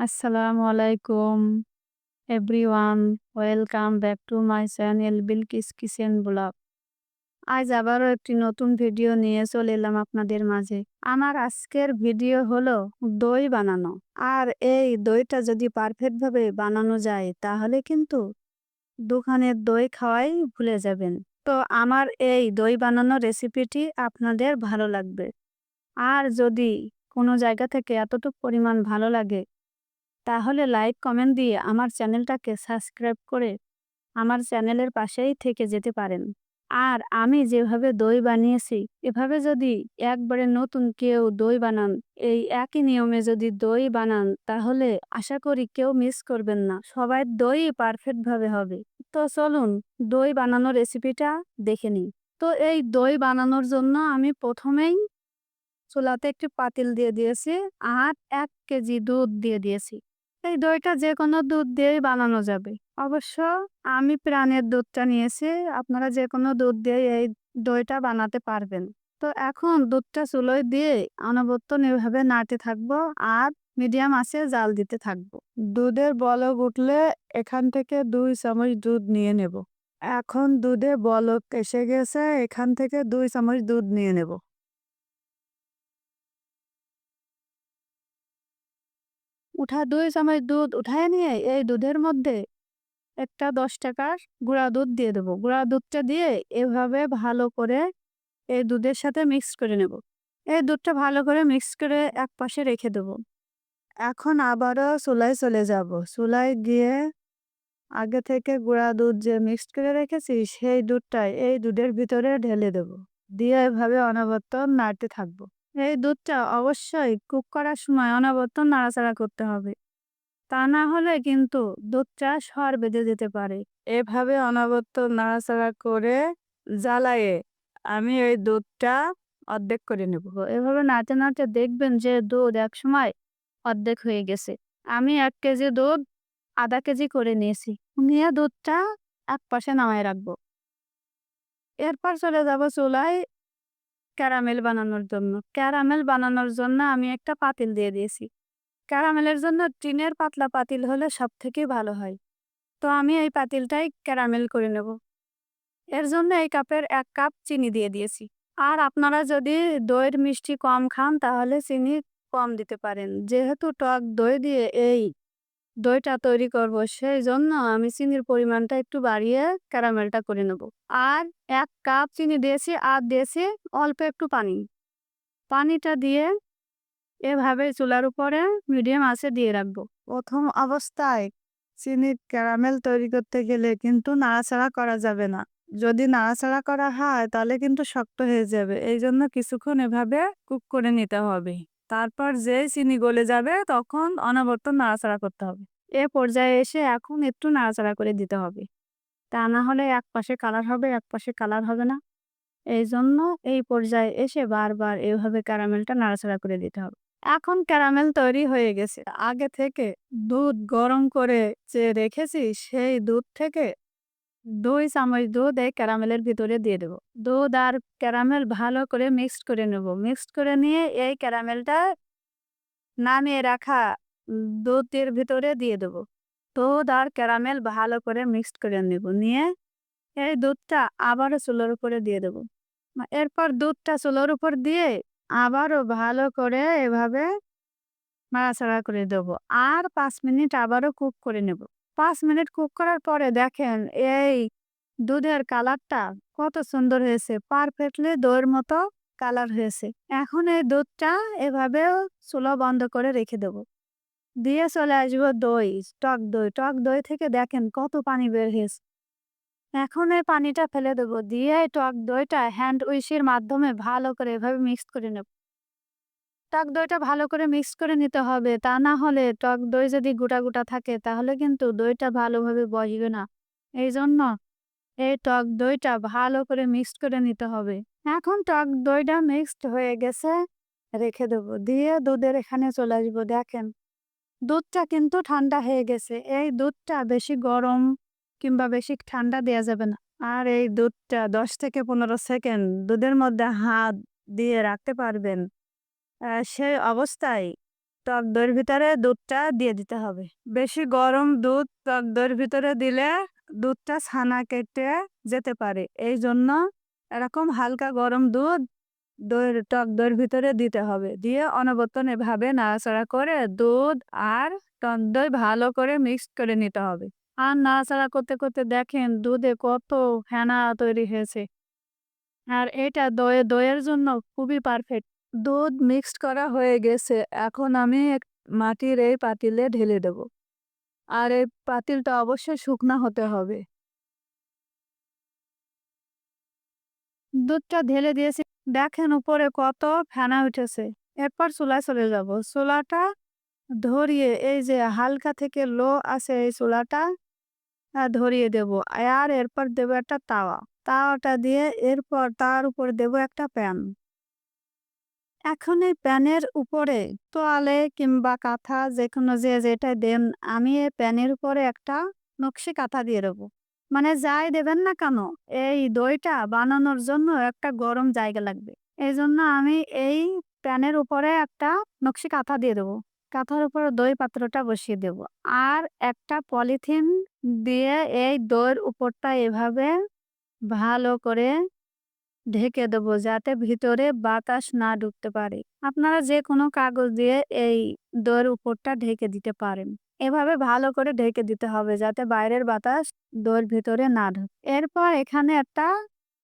আসসালামু আলাইকুম, everyone. Welcome back to my channel Bilkis kitchen vlog. আজ আবারও একটি নতুন ভিডিও নিয়ে চলে এলাম আপনাদের মাঝে। আমার আজকের ভিডিও হলো দই বানানো। আর এই দইটা যদি পারফেক্টভাবে বানানো যায়, তাহলে কিন্তু দোকানের দই খাওয়াই ভুলে যাবেন। তো আমার এই দই বানানো রেসিপিটি আপনাদের ভালো লাগবে। আর যদি কোনো জায়গা থেকে এতটুকু পরিমাণ ভালো লাগে তাহলে লাইক, কমেন্ট দিয়ে আমার চ্যানেলটাকে সাবস্ক্রাইব করে আমার চ্যানেলের পাশেই থেকে যেতে পারেন। আর আমি যেভাবে দই বানিয়েছি, এভাবে যদি একবারে নতুন কেউ দই বানান, এই একই নিয়মে যদি দই বানান, তাহলে আশা করি কেউ মিস করবেন না। সবাই দই পারফেক্টভাবে হবে। তো চলুন, দই বানানোর রেসিপিটা দেখে নিই। তো এই দই বানানোর জন্য আমি প্রথমেই চুলাতে একটি পাতিল দিয়ে দিয়েছি আর এক কেজি দুধ দিয়ে দিয়েছি। এই দইটা যে কোনো দুধ দিয়েই বানানো যাবে। অবশ্য আমি প্রাণের দুধটা নিয়েছি, আপনারা যে কোনো দুধ দিয়ে এই দইটা বানাতে পারবেন। তো এখন দুধটা চুলোয় দিয়ে অনবর্তন এভাবে নাড়তে থাকব আর মিডিয়াম আছে জাল দিতে থাকব। দুধের বলক উঠলে এখান থেকে দুই চামচ দুধ নিয়ে নেব। এখন দুধে বলক এসে গেছে, এখান থেকে দুই চামচ দুধ নিয়ে নেব। উঠা দুই চামচ দুধ উঠায় নিয়ে এই দুধের মধ্যে একটা দশ টাকার গুঁড়া দুধ দিয়ে দেবো। গুঁড়া দুধটা দিয়ে এভাবে ভালো করে এই দুধের সাথে মিক্স করে নেব। এই দুধটা ভালো করে মিক্স করে এক পাশে রেখে দেবো। এখন আবারও চুলায় চলে যাব। চুলায় গিয়ে আগে থেকে গুঁড়া দুধ যে মিক্স করে রেখেছি, সেই দুধটাই এই দুধের ভিতরে ঢেলে দেব। দিয়ে এভাবে অনবরত নাড়তে থাকব। এই দুধটা অবশ্যই কুক করার সময় অনবরত নাড়াচাড়া করতে হবে। তা না হলে কিন্তু দুধটা সর বেঁধে যেতে পারে। এভাবে অনবরত নাড়াচাড়া করে জ্বালায়ে আমি এই দুধটা অর্ধেক করে নেব। এভাবে নাড়তে নাড়তে দেখবেন যে দুধ এক সময় অর্ধেক হয়ে গেছে। আমি এক কেজি দুধ আধা কেজি করে নিয়েছি। নিয়ে দুধটা এক পাশে নামায় রাখব। এরপর চলে যাব চুলায় ক্যারামেল বানানোর জন্য। ক্যারামেল বানানোর জন্য আমি একটা পাতিল দিয়ে দিয়েছি। ক্যারামেলের জন্য টিনের পাতলা পাতিল হলে সব থেকে ভালো হয়। তো আমি এই পাতিলটাই ক্যারামেল করে নেব। এর জন্য এই কাপের এক কাপ চিনি দিয়ে দিয়েছি। আর আপনারা যদি দইয়ের মিষ্টি কম খান তাহলে চিনি কম দিতে পারেন। যেহেতু টক দই দিয়ে এই দইটা তৈরি করব সেই জন্য আমি চিনির পরিমাণটা একটু বাড়িয়ে ক্যারামেলটা করে নেব। আর এক কাপ চিনি দিয়েছি, আর দিয়েছি অল্প একটু পানি। পানিটা দিয়ে এভাবে চুলার উপরে মিডিয়াম আঁচে দিয়ে রাখব। প্রথম অবস্থায় চিনির ক্যারামেল তৈরি করতে গেলে কিন্তু নাড়াচাড়া করা যাবে না। যদি নাড়াচাড়া করা হয়, তাহলে কিন্তু শক্ত হয়ে যাবে। এই জন্য কিছুক্ষণ এভাবে কুক করে নিতে হবে। তারপর যে চিনি গলে যাবে, তখন অনবর্ত নাড়াচাড়া করতে হবে। এ পর্যায়ে এসে এখন একটু নাড়াচাড়া করে দিতে হবে। তা না হলে এক পাশে কালার হবে, এক পাশে কালার হবে না। এই জন্য এই পর্যায়ে এসে বারবার এইভাবে ক্যারামেলটা নাড়াচাড়া করে দিতে হবে। এখন ক্যারামেল তৈরি হয়ে গেছে। আগে থেকে দুধ গরম করে যে রেখেছি, সেই দুধ থেকে দুই, চামচ দুধ এই ক্যারামেলের ভিতরে দিয়ে দেবো। দুধ আর ক্যারামেল ভালো করে মিক্সড করে নেব। মিক্সড করে নিয়ে এই ক্যারামেলটা নামিয়ে রাখা দুধের ভিতরে দিয়ে দেবো। দুধ আর ক্যারামেল ভালো করে মিক্সড করে নেব। নিয়ে এই দুধটা আবারও চুলোর উপরে দিয়ে দেবো। এরপর দুধটা চুলোর উপর দিয়ে আবারও ভালো করে এভাবে নাড়াচাড়া করে দেবো। আর পাঁচ মিনিট আবারও কুক করে নেব। পাঁচ মিনিট কুক করার পরে দেখেন, এই দুধের কালারটা কত সুন্দর হয়েছে। পারফেক্টলি দইয়ের মতো কালার হয়েছে। এখন এই দুধটা এভাবে চুলো বন্ধ করে রেখে দেব। দিয়ে চলে আসব দই, টক দই। টক দই থেকে দেখেন কত পানি বের হয়েছে। এখন এই পানিটা ফেলে দেবো। দিয়ে টক দইটা হ্যান্ড উইশের মাধ্যমে ভালো করে এভাবে মিক্স করে নেব। টক দইটা ভালো করে মিক্স করে নিতে হবে। তা না হলে টক দই যদি গোটা গোটা থাকে, তাহলে কিন্তু দইটা ভালোভাবে বসবে না। এই জন্য এই টক দইটা ভালো করে মিক্সড করে নিতে হবে। এখন টক দইটা মিক্সড হয়ে গেছে, রেখে দেবো। দিয়ে দুধের এখানে চলে আসব, দেখেন। দুধটা কিন্তু ঠান্ডা হয়ে গেছে। এই দুধটা বেশি গরম কিংবা বেশি ঠান্ডা দেওয়া যাবে না। আর এই দুধটা দশ থেকে পনেরো সেকেন্ড দুধের মধ্যে হাত দিয়ে রাখতে পারবেন। সেই অবস্থায় টক দইয়ের ভিতরে দুধটা দিয়ে দিতে হবে। বেশি গরম দুধ টক দইয়ের ভিতরে দিলে দুধটা ছানা কেটে যেতে পারে। এই জন্য এরকম হালকা গরম দুধ দইয়ের টক দইয়ের ভিতরে দিতে হবে। দিয়ে অনবর্তন এভাবে নাড়াচাড়া করে দুধ আর টক দই ভালো করে মিক্স করে নিতে হবে। আর নাড়াচাড়া করতে করতে দেখেন দুধে কত ফেনা তৈরি হয়েছে। আর এটা দইয়ের জন্য খুবই পারফেক্ট। দুধ মিক্সড করা হয়ে গেছে। এখন আমি এক মাটির এই পাতিলে ঢেলে দেব। আর এই পাতিলটা অবশ্যই শুকনা হতে হবে। দুধটা ঢেলে দিয়েছি। দেখেন উপরে কত ফেনা উঠেছে। এরপর চুলায় চলে যাব। চুলাটা ধরিয়ে এই যে হালকা থেকে লো আছে এই চুলাটা ধরিয়ে দেব। আর এরপর দেব একটা তাওয়া। তাওয়াটা দিয়ে এরপর তার উপর দেব একটা প্যান। এখন এই প্যানের উপরে তোয়ালে কিংবা কাঁথা যে কোনো যে যেটা দেন, আমি এই প্যানের উপরে একটা নকশি কাঁথা দিয়ে দেবো। মানে যাই দেবেন না কেন, এই দইটা বানানোর জন্য একটা গরম জায়গা লাগবে। এই জন্য আমি এই প্যানের উপরে একটা নকশি কাঁথা দিয়ে দেবো। কাঁথার উপরে দই পাত্রটা বসিয়ে দেব। আর একটা পলিথিন দিয়ে এই দইয়ের উপরটা এভাবে ভালো করে ঢেকে দেব যাতে ভিতরে বাতাস না ঢুকতে পারে। আপনারা যে কোনো কাগজ দিয়ে এই দইয়ের উপরটা ঢেকে দিতে পারেন। এভাবে ভালো করে ঢেকে দিতে হবে যাতে বাইরের বাতাস দইয়ের ভিতরে না ঢুকে। এরপর এখানে একটা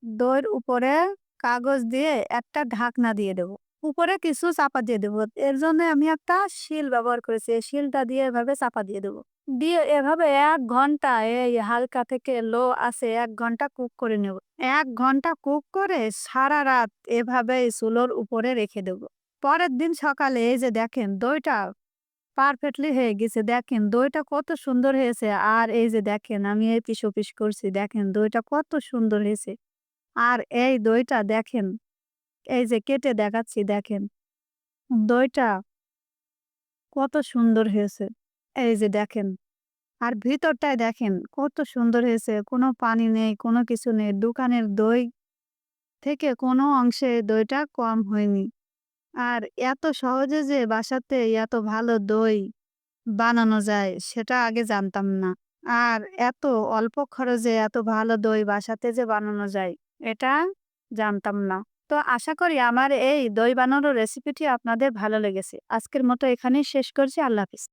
দইয়ের উপরে কাগজ দিয়ে একটা ঢাকনা দিয়ে দেবো। উপরে কিছু চাপা দিয়ে দেবো। এর জন্য আমি একটা শিল ব্যবহার করেছি। এই শিলটা দিয়ে এভাবে চাপা দিয়ে দেবো। দিয়ে এভাবে এক ঘণ্টা এই হালকা থেকে লো আছে এক ঘণ্টা কুক করে নেব। এক ঘণ্টা কুক করে সারা রাত এভাবে চুলোর উপরে রেখে দেব। পরের দিন সকালে এই যে দেখেন দইটা পারফেক্টলি হয়ে গেছে। দেখেন দইটা কত সুন্দর হয়েছে। আর এই যে দেখেন আমি এই পিস পিস করছি। দেখেন দইটা কত সুন্দর হয়েছে। আর এই দইটা দেখেন এই যে কেটে দেখাচ্ছি, দেখেন। দইটা কত সুন্দর হয়েছে। এই যে দেখেন। আর ভিতরটায় দেখেন, কত সুন্দর হয়েছে। কোনো পানি নেই, কোনো কিছু নেই। দোকানের দই থেকে কোনো অংশে দইটা কম হয়নি। আর এত সহজে যে বাসাতে এত ভালো দই বানানো যায়, সেটা আগে জানতাম না। আর এত অল্প খরচে এত ভালো দই বাসাতে যে বানানো যায়, এটা জানতাম না। তো আশা করি আমার এই দই বানানোর রেসিপিটি আপনাদের ভালো লেগেছে। আজকের মতো এখানেই শেষ করছি। আল্লাহ হাফিজ।